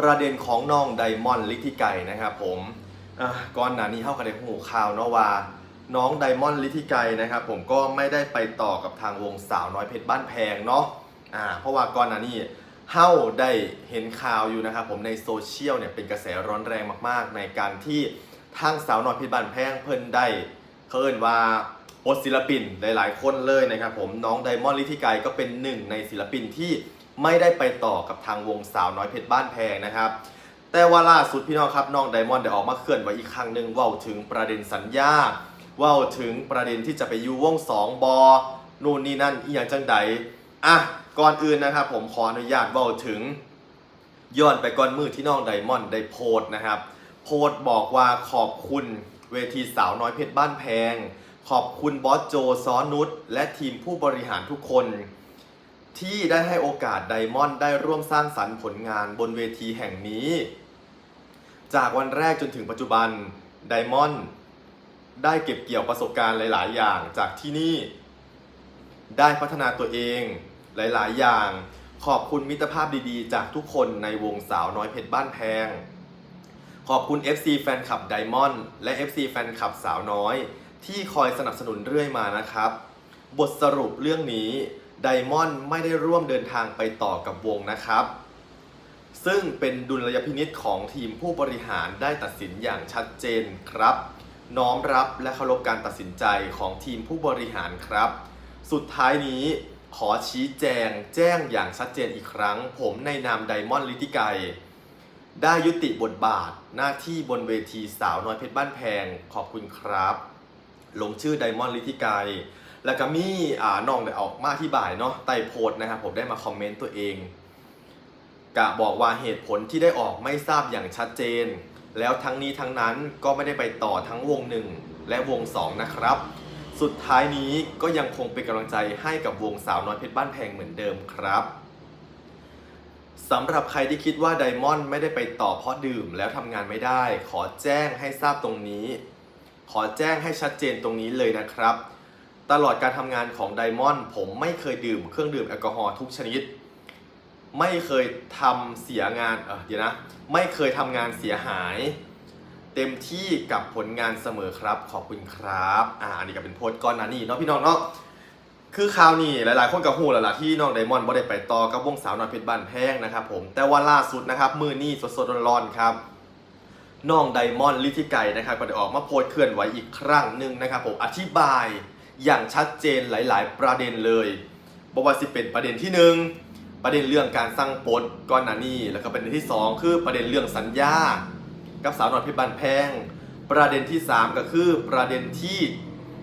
ประเด็นของน้องไดมอนด์ลิทิไก่นะครับผมก่อนหน้านี้เข้ากันในหูข่าวเนาะว่าน้องไดมอนด์ลิทิไกนะครับผมก็ไม่ได้ไปต่อกับทางวงสาวน้อยเพชรบ้านแพงเนาะอ่าเพราะว่าก่อนหน้านี้เฮ้าได้เห็นข่าวอยู่นะครับผมในโซเชียลเนี่ยเป็นกระแสร้อนแรงมากๆ ในการที่ทางสาวน้อยเพชรบ้านแพงเพิ่นได้เพิ่นว่าอดศิลปินหลายๆ คนเลยนะครับผมน้องไดมอนด์ลิทิไกก็เป็นหนึ่งในศิลปินที่ ไม่ได้ไปต่อกับทางวงสาวน้อยเพชรบ้านแพงนะครับ แต่ว่าล่าสุดพี่น้องครับน้องไดมอนด์ได้ออกมาเคลื่อนไหวอีกครั้งหนึ่งว่าถึงประเด็นสัญญาว่าถึงประเด็นที่จะไปอยู่วงสองบอนู่นนี่นั่นอีหยังจังใดอะก่อนอื่นนะครับผมขออนุญาตว่าถึงย้อนไปก่อนมือที่น้องไดมอนด์ได้โพสนะครับ โพสบอกว่าขอบคุณเวทีสาวน้อยเพชรบ้านแพง ขอบคุณบอสโจซอนุชและทีมผู้บริหารทุกคน ที่ได้ให้โอกาสไดมอนด์ได้ร่วมสร้างสรรค์ผลงานบนเวทีแห่งนี้ จากวันแรกจนถึงปัจจุบันไดมอนด์ได้เก็บเกี่ยวประสบการณ์หลาย ๆ อย่างจากที่นี่ ได้พัฒนาตัวเองหลาย ๆ อย่าง ขอบคุณมิตรภาพดี ๆ จากทุกคนในวงสาวน้อยเพชรบ้านแพง ขอบคุณ FC แฟนคลับไดมอนด์และ FC แฟนคลับสาวน้อย ที่คอยสนับสนุนเรื่อยมานะครับ บทสรุปเรื่องนี้ ไดมอนด์ไม่ได้ร่วมเดินทางไปต่อกับวงนะครับ ซึ่งเป็นดุลยพินิษของทีมผู้บริหารได้ตัดสินอย่างชัดเจนครับ น้อมรับและเคารพการตัดสินใจของทีมผู้บริหารครับ สุดท้ายนี้ขอชี้แจงแจ้งอย่างชัดเจนอีกครั้ง ผมในนามไดมอนด์ลิติไกได้ยุติบทบาทหน้าที่บนเวทีสาวน้อยเพชรบ้านแพงขอบคุณครับ ลงชื่อไดมอนด์ลิติไก แล้วก็มีอ่าน้องได้ออกมาที่บ่ายเนาะใต้โพสต์นะครับผมได้มาคอมเมนต์ตัวเองกะบอกว่าเหตุผลที่ได้ออกไม่ทราบอย่างชัดเจน แล้วทั้งนี้ทั้งนั้นก็ไม่ได้ไปต่อทั้งวงหนึ่งและวงสองนะครับ สุดท้ายนี้ก็ยังคงเป็นกำลังใจให้กับวงสาวน้อยเพชรบ้านแพงเหมือนเดิมครับสำหรับใครที่คิดว่าไดมอนด์ไม่ได้ไปต่อเพราะดื่มแล้วทำงานไม่ได้ ขอแจ้งให้ทราบตรงนี้ ขอแจ้งให้ชัดเจนตรงนี้เลยนะครับ ตลอดการทำงานของไดมอนด์ผมไม่เคยดื่มเครื่องดื่มแอลกอฮอล์ทุกชนิด ไม่เคยทำเสียงานเออเดี๋ยวนะ ไม่เคยทำงานเสียหาย เต็มที่กับผลงานเสมอครับ ขอบคุณครับอ่าอันนี้ก็เป็นโพสต์ก้อนนานี่เนาะพี่น้องเนาะคือข่าวนี้หลายๆ คนกับหูแล้วล่ะที่น้องไดมอนด์บ่ได้ไปต่อกับวงสาวน้อยเพชรบ้านแพงนะครับผมแต่ว่าล่าสุดนะครับมือนี่สดๆร้อนๆครับน้องไดมอนด์ลิทิไกนะครับก็ได้ออกมาโพสต์เคลื่อนไหวอีกครั้งหนึ่งนะครับผมอธิบาย อย่างชัดเจนหลาย ๆ ประเด็นเลยบอกว่าสิเป็นประเด็นที่หนึ่งประเด็นเรื่องการสร้างโพสก่อนหน้านี้แล้วก็ประเด็นที่สองคือประเด็นเรื่องสัญญา กับสาวน้อยพชรบ้านแพง ประเด็นที่สามก็คือประเด็นที่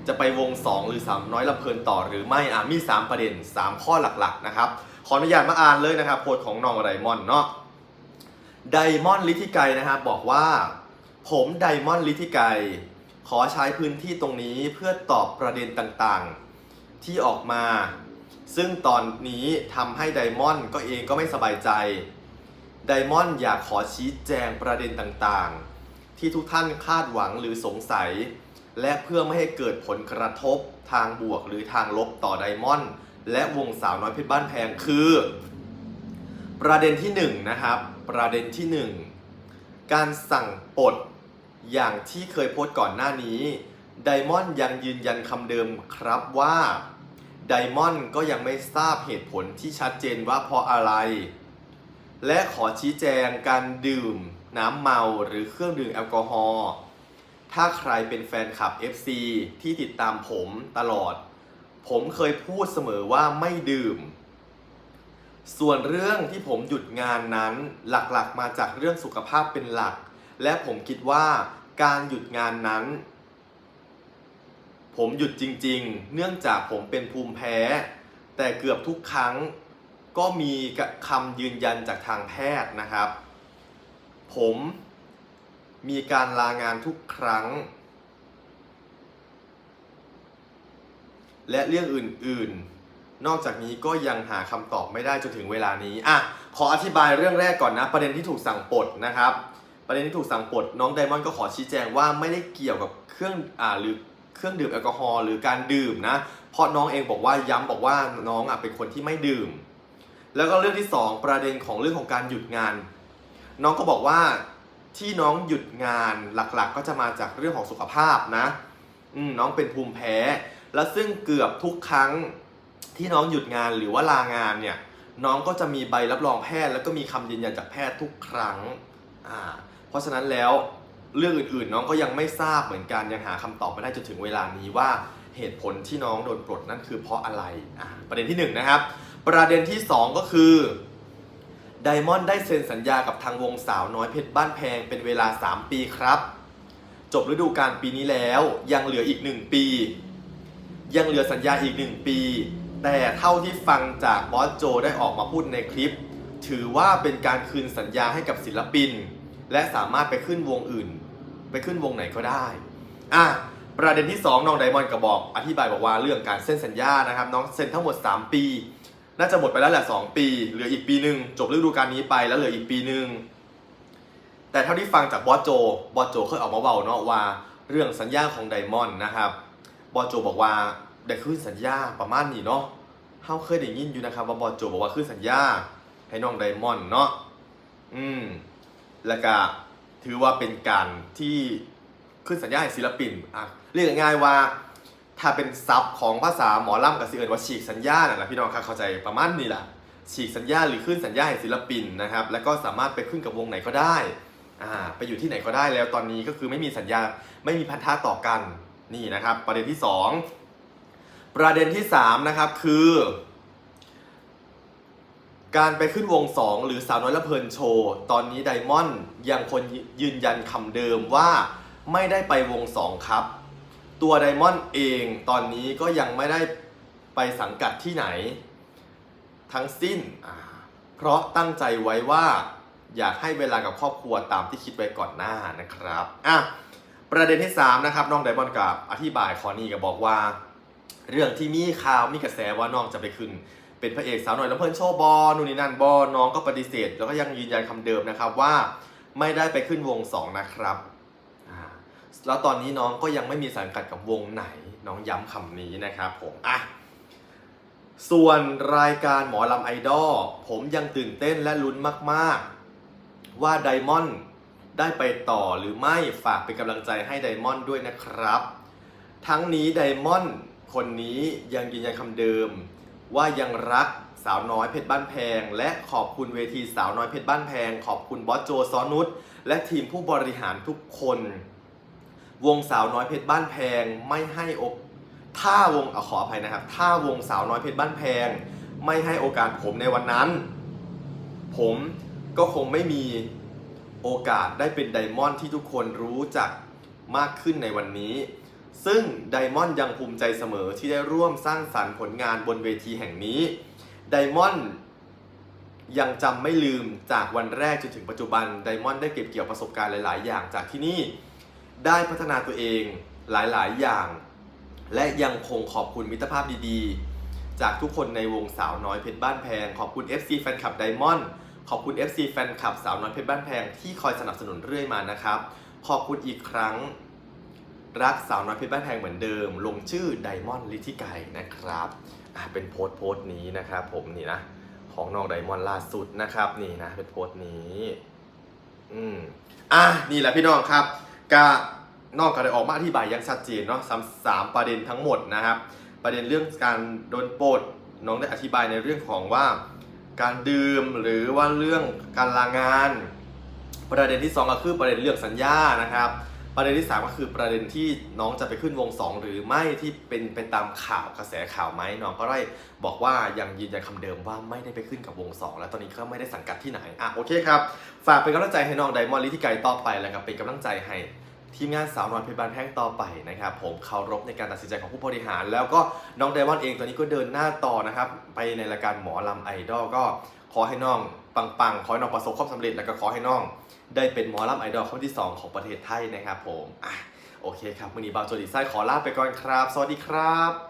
จะไปวงสองหรือสามน้อยลำเพลินต่อหรือไม่อะมีสามประเด็นสามข้อหลัก ๆ นะครับ ขออนุญาตมาอ่านเลยนะครับโพสของน้องไดมอนเนาะไดมอนลิทิไกนะครับบอกว่า ผมไดมอนลิทิไก ขอใช้พื้นที่ตรงนี้เพื่อตอบประเด็นต่างๆ ที่ออกมา ซึ่งตอนนี้ทำให้ไดมอนด์ก็เองก็ไม่สบายใจไดมอนด์อยากขอชี้แจงประเด็นต่างๆ ที่ทุกท่านคาดหวังหรือสงสัย และเพื่อไม่ให้เกิดผลกระทบทางบวกหรือทางลบต่อไดมอนด์และวงสาวน้อยเพชรบ้านแพงคือ ประเด็นที่หนึ่งนะครับประเด็นที่หนึ่งการสั่งปลด อย่างที่เคยโพสต์ก่อนหน้านี้ไดมอนด์ยังยืนยันคำเดิมครับว่าไดมอนด์ก็ยังไม่ทราบเหตุผลที่ชัดเจนว่าเพราะอะไร และขอชี้แจงการดื่มน้ำเมาหรือเครื่องดื่มแอลกอฮอล์ถ้าใครเป็นแฟนคลับ FC ที่ติดตามผมตลอด ผมเคยพูดเสมอว่าไม่ดื่ม ส่วนเรื่องที่ผมหยุดงานนั้นหลักๆ มาจากเรื่องสุขภาพเป็นหลัก และผมคิดว่า การหยุดงานนั้น ผมหยุดจริงๆ เนื่องจากผมเป็นภูมิแพ้ แต่เกือบทุกครั้งก็มีคำยืนยันจากทางแพทย์นะครับ ผมมีการลางานทุกครั้ง และเรื่องอื่นๆ นอกจากนี้ก็ยังหาคำตอบไม่ได้จนถึงเวลานี้อะขออธิบายเรื่องแรกก่อนนะ ประเด็นที่ถูกสั่งปลดนะครับ ประเด็นที่ถูกสั่งปลดน้องไดมอนด์ก็ขอชี้แจงว่าไม่ได้เกี่ยวกับเครื่องอ่าหรือเครื่องดื่มแอลกอฮอล์หรือการดื่มนะเพราะน้องเองบอกว่าย้ำบอกว่าน้องอะเป็นคนที่ไม่ดื่ม แล้วก็เรื่องที่สองประเด็นของเรื่องของการหยุดงาน น้องก็บอกว่าที่น้องหยุดงานหลักๆ ก็จะมาจากเรื่องของสุขภาพนะอืน้องเป็นภูมิแพ้ แล้วซึ่งเกือบทุกครั้งที่น้องหยุดงานหรือว่าลางานเนี่ยน้องก็จะมีใบรับรองแพทย์ แล้วก็มีคำยืนยันจากแพทย์ทุกครั้งอ่า เพราะฉะนั้นแล้วเรื่องอื่นๆ น้องก็ยังไม่ทราบเหมือนกันยังหาคำตอบไม่ได้จนถึงเวลานี้ว่าเหตุผลที่น้องโดนปลดนั่นคือเพราะอะไรอ่าประเด็นที่หนึ่งนะครับ ประเด็นที่สองก็คือไดมอนด์ได้เซ็นสัญญากับทางวงสาวน้อยเพชรบ้านแพงเป็นเวลา 3 ปีครับ จบฤดูกาลปีนี้แล้วยังเหลืออีก 1 ปี ยังเหลือสัญญาอีก 1 ปี แต่เท่าที่ฟังจากบอสโจได้ออกมาพูดในคลิป ถือว่าเป็นการคืนสัญญาให้กับศิลปิน และสามารถไปขึ้นวงอื่น ไปขึ้นวงไหนก็ได้อะประเด็นที่ 2 น้องไดมอนด์ก็บอกอธิบายบอกว่าเรื่องการเซ็นสัญญานะครับน้องเซ็นทั้งหมด 3 ปี น่าจะหมดไปแล้วแหละ 2 ปี เหลืออีกปีหนึ่งจบฤดูกาลนี้ไปแล้วเหลืออีกปีหนึ่งแต่เท่าที่ฟังจากบอสโจบอสโจเคยออกมาเบาเนาะว่าเรื่องสัญญาของไดมอนด์นะครับบอสโจบอกว่าได้ขึ้นสัญญาประมาณนี้เนาะเฮาเคยได้ยินอยู่นะครับว่าบอสโจบอกว่าขึ้นสัญญาให้น้องไดมอนด์เนาะอืม แล้วก็ถือว่าเป็นการที่ขึ้นสัญญาให้ศิลปินอะเรียกง่ายว่า ถ้าเป็นซับของภาษาหมอลำกับสิเอิญว่าฉีกสัญญาน่ะนะพี่น้องครับเข้าใจประมาณนี้แหละฉีกสัญญาหรือขึ้นสัญญาให้ศิลปินนะครับ แล้วก็สามารถไปขึ้นกับวงไหนก็ได้อ่าไปอยู่ที่ไหนก็ได้แล้วตอนนี้ก็คือไม่มีสัญญาไม่มีพันธะต่อกันนี่นะครับ ประเด็นที่สองประเด็นที่สามนะครับคือ การไปขึ้นวง 2 หรือสาวน้อยละเพลินโชว์ ตอนนี้ไดมอนด์ยังคนยืนยันคำเดิมว่าไม่ได้ไปวง 2 ครับ ตัวไดมอนด์เองตอนนี้ก็ยังไม่ได้ไปสังกัดที่ไหน ทั้งสิ้น เพราะตั้งใจไว้ว่า อยากให้เวลากับครอบครัวตามที่คิดไว้ก่อนหน้านะครับอะประเด็นที่ 3 นะครับน้องไดมอนด์กับอธิบายคอนี่ก็บอกว่า เรื่องที่มีข่าวมีกระแสว่าน้องจะไปขึ้น เป็นพระเอกสาวหน่อยแล้วเพิ่นโชว์บอนู่นนี่นั่นบอน้องก็ปฏิเสธ แล้วก็ยังยืนยันคำเดิมนะครับว่าไม่ได้ไปขึ้นวง 2 นะครับแล้วตอนนี้น้องก็ยังไม่มีสังกัดกับวงไหน น้องย้ำคำนี้นะครับผมอะส่วนรายการหมอลำไอดอลผมยังตื่นเต้นและลุ้นมากๆ ว่าไดมอนด์ได้ไปต่อหรือไม่ฝากเป็นกำลังใจให้ไดมอนด์ด้วยนะครับ ทั้งนี้ไดมอนด์คนนี้ยังยืนยันคำเดิม ว่ายังรักสาวน้อยเพชรบ้านแพง และขอบคุณเวทีสาวน้อยเพชรบ้านแพง ขอบคุณบอสโจซอนุชและทีมผู้บริหารทุกคน วงสาวน้อยเพชรบ้านแพงไม่ให้อกถ้าวงอขออภัยนะครับ ถ้าวงสาวน้อยเพชรบ้านแพง ไม่ให้โอกาสผมในวันนั้น ผมก็คงไม่มีโอกาสได้เป็นไดมอนด์ที่ทุกคนรู้จักมากขึ้นในวันนี้ ซึ่งไดมอนด์ยังภูมิใจเสมอที่ได้ร่วมสร้างสรรค์ผลงานบนเวทีแห่งนี้ไดมอนด์ยังจำไม่ลืมจากวันแรกจนถึงปัจจุบันไดมอนด์ได้เก็บเกี่ยวประสบการณ์หลาย ๆ อย่างจากที่นี่ ได้พัฒนาตัวเองหลาย ๆ อย่าง และยังคงขอบคุณมิตรภาพดีๆ จากทุกคนในวงสาวน้อยเพชรบ้านแพง ขอบคุณ FC แฟนคลับไดมอนด์ขอบคุณ FC แฟนคลับสาวน้อยเพชรบ้านแพงที่คอยสนับสนุนเรื่อยมานะครับ ขอบคุณอีกครั้ง รักสาวน้อยเพชรบ้านแพงเหมือนเดิม ลงชื่อไดมอนด์ลิทิไกนะครับเป็นโพสต์โพสต์นี้นะครับผมนี่นะของน้องไดมอนด์ล่าสุดนะครับนี่นะเป็นโพสต์นี้อืมอะนี่แหละพี่น้องครับก็นอกจากได้ออกมาอธิบายอยังชัดเจนเนาะสามสามประเด็นทั้งหมดนะครับ ประเด็นเรื่องการโดนปลดน้องได้อธิบายในเรื่องของว่า การดื่มหรือว่าเรื่องการลางาน ประเด็นที่ 2 ก็คือประเด็นเรื่องสัญญานะครับ ประเด็นที่ 3 ก็คือประเด็นที่น้องจะไปขึ้นวง 2 หรือไม่ที่เป็นไปตามข่าวกระแสข่าวไหมน้องก็ได้บอกว่ายังยืนยันคำเดิมว่าไม่ได้ไปขึ้นกับวง 2 แล้วตอนนี้ก็ไม่ได้สังกัดที่ไหนอะโอเคครับ ฝากเป็นกำลังใจให้น้องไดมอนด์ลิทิไกต่อไปแล้วครับเป็นกำลังใจให้ทีมงานสาวน้อยเพชรบานแพงต่อไปนะครับผมเคารพในการตัดสินใจของผู้บริหาร แล้วก็น้องไดมอนด์เองตอนนี้ก็เดินหน้าต่อนะครับไปในรายการหมอลำไอดอลก็ขอให้น้อง ปังๆ ขอให้น้องประสบความสำเร็จแล้วก็ขอให้น้อง ได้เป็นหมอลำไอดอลคนที่ 2 ของประเทศไทยนะครับผมอะโอเคครับวันนี้บาวโจดีไซน์ขอลาไปก่อนครับ สวัสดีครับ